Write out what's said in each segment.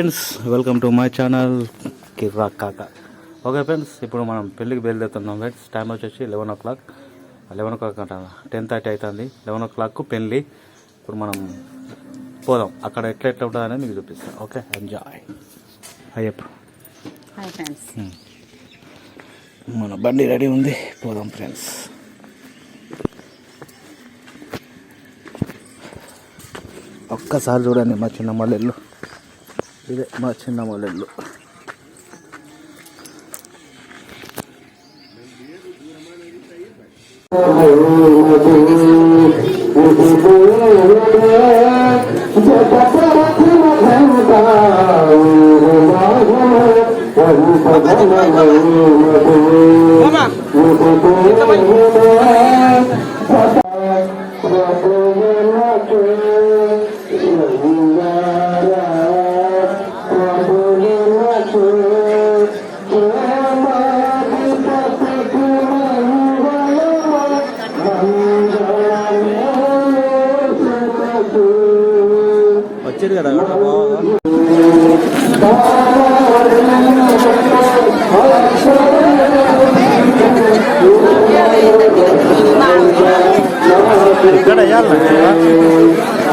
Friends welcome to my channel Kirra Kaka okay friends ఇప్పుడు మనం పెళ్ళికి బయలుదేరుతున్నాం. ఫ్రెండ్స్ టైం వచ్చేసి eleven o'clock eleven o'clock అంట. టెన్ థర్టీ అవుతుంది లెవెన్ ఓ క్లాక్ పెళ్ళి. ఇప్పుడు మనం పోదాం. అక్కడ ఎట్లా ఎట్లా ఉంటుంది అనేది మీకు చూపిస్తాను ఓకే ఎంజాయ్ అయ్యప్ప మన బండి రెడీ ఉంది. పోదాం ఫ్రెండ్స్ ఒక్కసారి చూడండి మా చిన్న ಇದೆ మా ಮೊಲೆಲ್ಲು ಮಾಮ வச்சிருக்கடா கடை யார்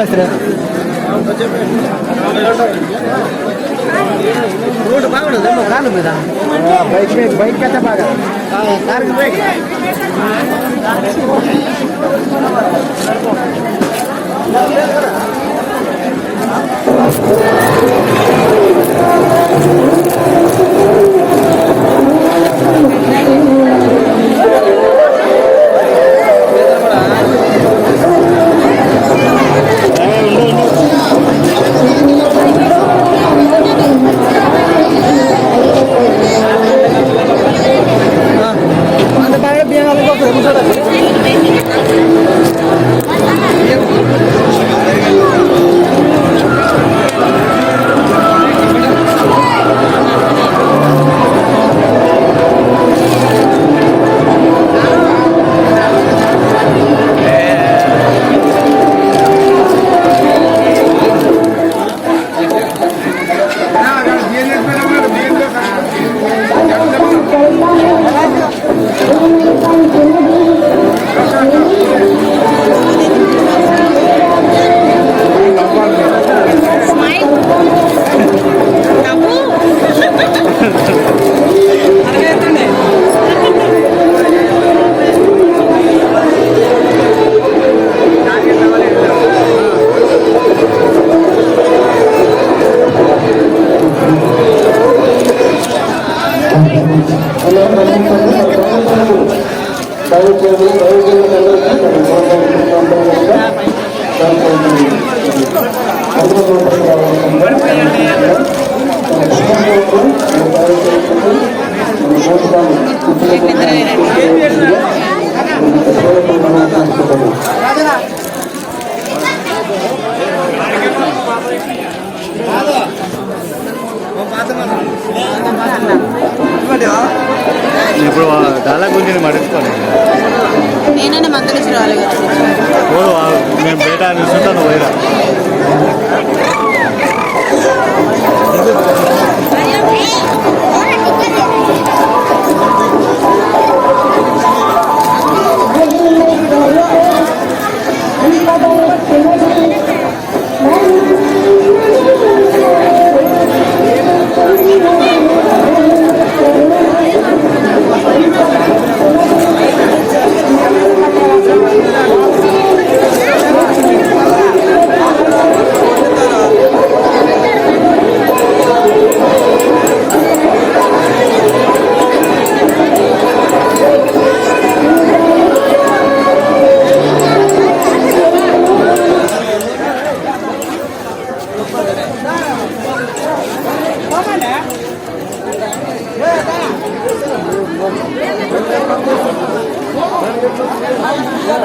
பேசுகிறேன் ரோடு பார்க்கணும் நம்ம காலு போய் தான் பைக் பைக் ఇప్పుడు చాలా గురించి మడుచుకోండి నేనైనా గురించి మేము బయట చూస్తుంటాను పోయిరా.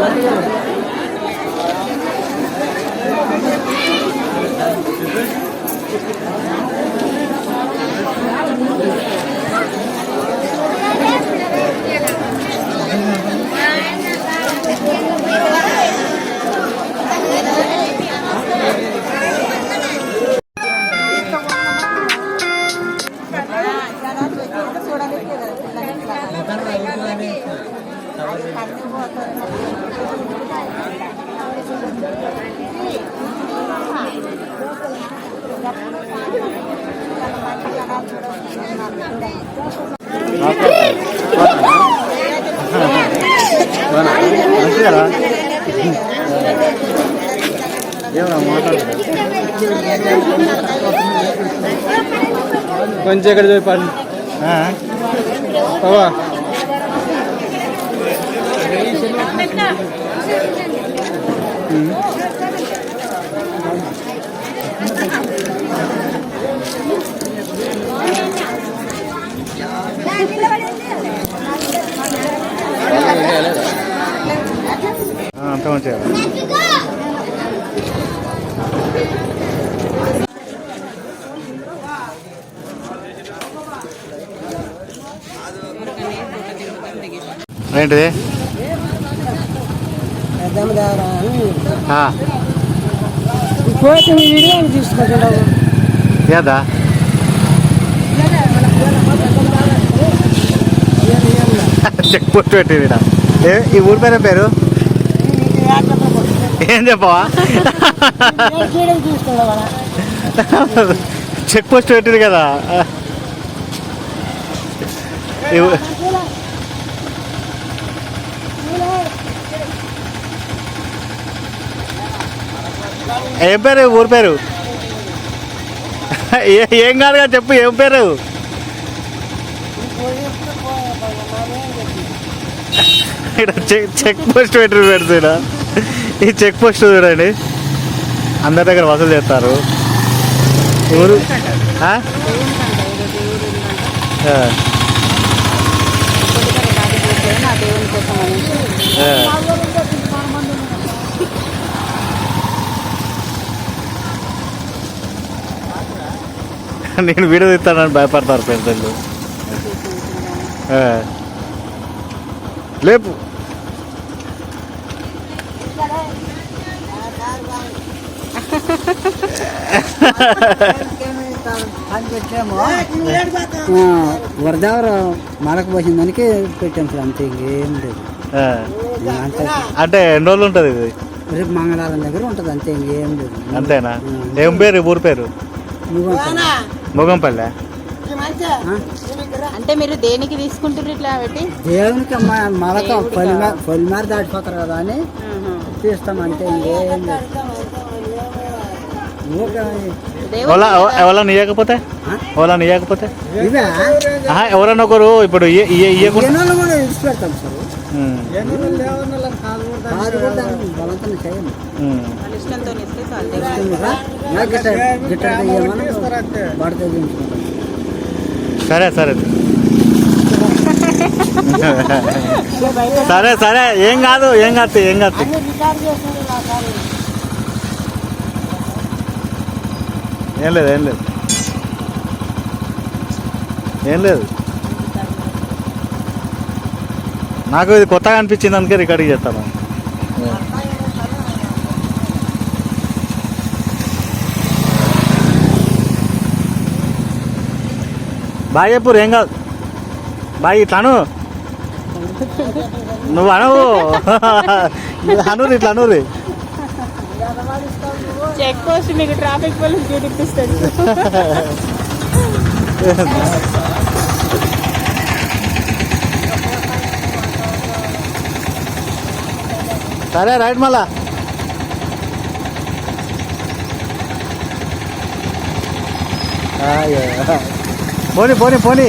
Thank you. మాట్లాడు కొంచెం ఇక్కడ చెప్పండి బాబా అంత మంచిగా ఏంటిది? ఏదా? చెక్ పోస్ట్ పెట్టింది ఏ ఈ ఊరి పేరు పేరు? ఏం చెప్పవా? చెక్ పోస్ట్ పెట్టింది కదా. ఏం పేరు? ఊరి పేరు? ఏ- ఏం కాదుగా చెప్పు ఏం పేరు? ఇక్కడ చెక్ చెక్ పోస్ట్ పెట్టి పెడుతున్నా ఈ చెక్ పోస్ట్ చూడండి. అందరి దగ్గర వసూలు చేస్తారు. ఊరు? ఆ? నేను వీడియో తీస్తానని భయపడతారు పెద్దలు. లేపు. వరదావరం మరక పోసిన దానికి పెట్టాం సార్ అంతే ఇంకేం లేదు. అంటే ఎన్ని రోజులు ఉంటుంది ఇది? రేపు మంగళవారం దగ్గర ఉంటుంది అంతే ఇంకేం లేదు. అంతేనా? ఏం పేరు ఊరి పేరు? మొగంపల్లె అంటే మీరు దేనికి తీసుకుంటారు ఇట్లా పెట్టి? దేవునికి మ- మరక పొలిమార పొలిమార దాటిపోతారు కదా అని తీస్తాం అంతే ఎవరన్నా ఇవ్వకపోతే ఆ? ఎవరన్నా ఇవ్వకపోతే ఎవరన్నా ఒకరు ఇప్పుడు ఇయ్య- పెడతాం కాదు కూడా దాన్ని బలవంతం సరే సరే. సరే సరే. ఏం కాదు ఏం కాదు ఏం కాదు. ఏం లేదు ఏం లేదు. ఏం లేదు. నాకు ఇది కొత్తగా అనిపించింది అందుకే రికార్డింగ్ చేస్తాను. బాగా చెప్పు ఏం కాదు. బాగా ఇట్లా అను. నువ్వు అనవు అనురు ఇట్లా అనురి చెక్ పోస్ట్ మీకు ట్రాఫిక్ పోలీస్ డ్యూటీ సరే రైట్ మళ్ళా. పోనీ పోనీ పోనీ.